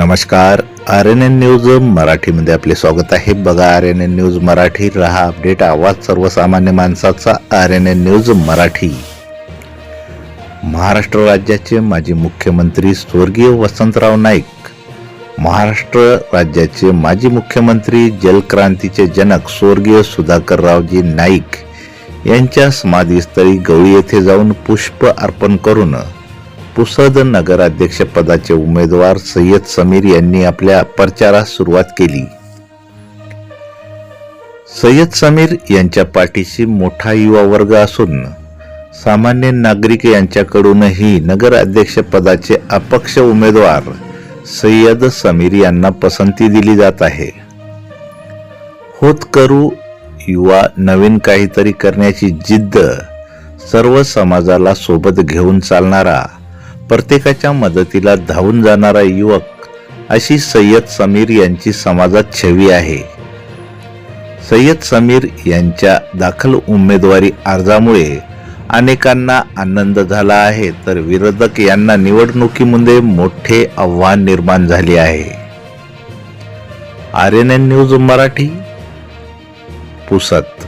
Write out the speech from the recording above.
नमस्कार. R N N news मराठीमध्ये आपले स्वागत आहे. बघा R N N news Marathi. रहा अपडेट. आवाज सर्वसामान्य माणसाचा R N N news Marathi. Maharashtra राज्याचे माजी मुख्यमंत्री स्वर्गीय वसंतराव नाईक महाराष्ट्र राज्याचे माजी मुख्यमंत्री जलक्रांतीचे जनक स्वर्गीय सुधाकररावजी नाईक यांच्या समाधीस्थळी गवळी येथे जाऊन पुष्प अर्पण करून पुसद नगराध्यक्षपदाचे उमेदवार सय्यद समीर यांनी आपल्या प्रचारास सुरुवात केली. सय्यद समीर यांच्या पाठीशी मोठा युवा वर्ग असून सामान्य नागरिक यांच्याकडूनही नगराध्यक्षपदाचे अपक्ष उमेदवार सय्यद समीर यांना पसंती दिली जात आहे. होत करू युवा नवीन काहीतरी करण्याची जिद्द सर्व समाजाला सोबत घेऊन चालणारा प्रत्येकाच्या मदतीला धावून जाणारा युवक अशी सय्यद समीर यांची समाजात छवी आहे. सय्यद समीर यांच्या दाखल उमेदवारी अर्जामुळे अनेकांना आनंद झाला आहे तर विरोधक यांना निवडणुकीमध्ये मोठे आव्हान निर्माण झाले आहे. R N N news Marathi पुसत